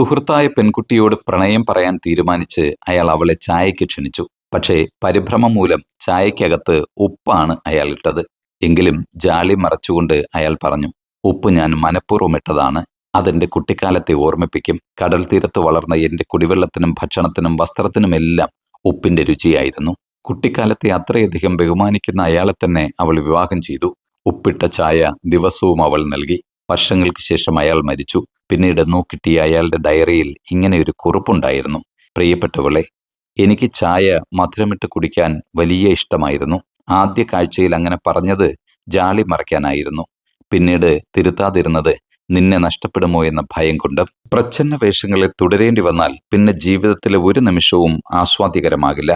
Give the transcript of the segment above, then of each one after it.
സുഹൃത്തായ പെൺകുട്ടിയോട് പ്രണയം പറയാൻ തീരുമാനിച്ച് അയാൾ അവളെ ചായയ്ക്ക് ക്ഷണിച്ചു. പക്ഷേ പരിഭ്രമം മൂലം ചായയ്ക്കകത്ത് ഉപ്പാണ് അയാൾ ഇട്ടത്. എങ്കിലും ജാളി മറച്ചുകൊണ്ട് അയാൾ പറഞ്ഞു ഉപ്പ് ഞാൻ മനഃപൂർവം ഇട്ടതാണ്. അതെന്റെ കുട്ടിക്കാലത്തെ ഓർമ്മിപ്പിക്കും. കടൽ തീരത്ത് വളർന്ന എന്റെ കുടിവെള്ളത്തിനും ഭക്ഷണത്തിനും വസ്ത്രത്തിനുമെല്ലാം ഉപ്പിന്റെ രുചിയായിരുന്നു. കുട്ടിക്കാലത്തെ അത്രയധികം ബഹുമാനിക്കുന്ന അയാളെ തന്നെ അവൾ വിവാഹം ചെയ്തു. ഉപ്പിട്ട ചായ ദിവസവും അവൾ നൽകി. വർഷങ്ങൾക്ക് ശേഷം അയാൾ മരിച്ചു. പിന്നീട് നോക്കിട്ടിയ അയാളുടെ ഡയറിയിൽ ഇങ്ങനെ ഒരു കുറിപ്പുണ്ടായിരുന്നു. പ്രിയപ്പെട്ടവളെ എനിക്ക് ചായ മധുരമിട്ട് കുടിക്കാൻ വലിയ ഇഷ്ടമായിരുന്നു. ആദ്യ കാഴ്ചയിൽ അങ്ങനെ പറഞ്ഞത് ജാളി മറയ്ക്കാനായിരുന്നു. പിന്നീട് തിരുത്താതിരുന്നത് നിന്നെ നഷ്ടപ്പെടുമോ എന്ന ഭയം കൊണ്ട് പ്രച്ഛന്ന വേഷങ്ങളെ തുടരേണ്ടി വന്നാൽ പിന്നെ ജീവിതത്തിലെ ഒരു നിമിഷവും ആസ്വാദ്യകരമാകില്ല.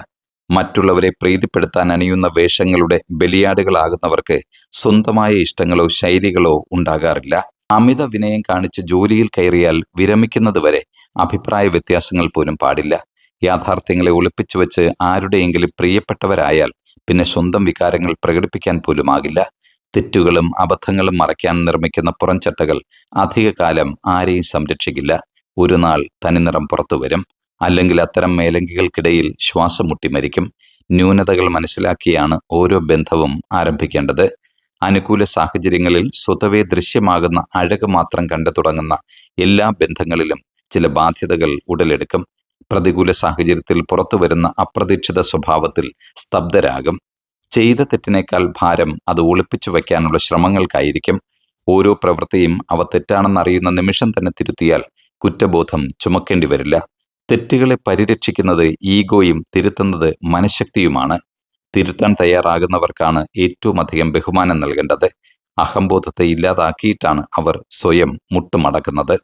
മറ്റുള്ളവരെ പ്രീതിപ്പെടുത്താൻ അണിയുന്ന വേഷങ്ങളുടെ ബലിയാടുകളാകുന്നവർക്ക് സ്വന്തമായ ഇഷ്ടങ്ങളോ ശൈലികളോ ഉണ്ടാകാറില്ല. അമിത വിനയം കാണിച്ച് ജോലിയിൽ കയറിയാൽ വിരമിക്കുന്നതുവരെ അഭിപ്രായ വ്യത്യാസങ്ങൾ പോലും പാടില്ല. യാഥാർത്ഥ്യങ്ങളെ ഒളിപ്പിച്ചു വെച്ച് ആരുടെയെങ്കിലും പ്രിയപ്പെട്ടവരായാൽ പിന്നെ സ്വന്തം വികാരങ്ങൾ പ്രകടിപ്പിക്കാൻ പോലുമാകില്ല തെറ്റുകളും അബദ്ധങ്ങളും മറയ്ക്കാൻ നിർമ്മിക്കുന്ന പുറംചട്ടകൾ അധികകാലം ആരെയും സംരക്ഷിക്കില്ല. ഒരു നാൾ തനിനിറം പുറത്തു വരും. അല്ലെങ്കിൽ അത്തരം മേലങ്കികൾക്കിടയിൽ ശ്വാസം മുട്ടിമരിക്കും ന്യൂനതകൾ മനസ്സിലാക്കിയാണ് ഓരോ ബന്ധവും ആരംഭിക്കേണ്ടത്. അനുകൂല സാഹചര്യങ്ങളിൽ സ്വതവേ ദൃശ്യമാകുന്ന അഴക് മാത്രം കണ്ടു തുടങ്ങുന്ന എല്ലാ ബന്ധങ്ങളിലും ചില ബാധ്യതകൾ ഉടലെടുക്കും. പ്രതികൂല സാഹചര്യത്തിൽ പുറത്തു വരുന്ന അപ്രതീക്ഷിത സ്വഭാവത്തിൽ സ്തബ്ധരാകും. ചെയ്ത തെറ്റിനേക്കാൾ ഭാരം അത് ഒളിപ്പിച്ചു വയ്ക്കാനുള്ള ശ്രമങ്ങൾക്കായിരിക്കും. ഓരോ പ്രവൃത്തിയും അവ തെറ്റാണെന്നറിയുന്ന നിമിഷം തന്നെ തിരുത്തിയാൽ കുറ്റബോധം ചുമക്കേണ്ടി വരില്ല. തെറ്റുകളെ പരിരക്ഷിക്കുന്നത് ഈഗോയും തിരുത്തുന്നത് മനഃശക്തിയുമാണ്. തിരുത്താൻ തയ്യാറാകുന്നവർക്കാണ് ഏറ്റവും അധികം ബഹുമാനം നൽകേണ്ടത്. അഹംബോധത്തെ ഇല്ലാതാക്കിയിട്ടാണ് അവർ സ്വയം മുട്ടുമടക്കുന്നത്.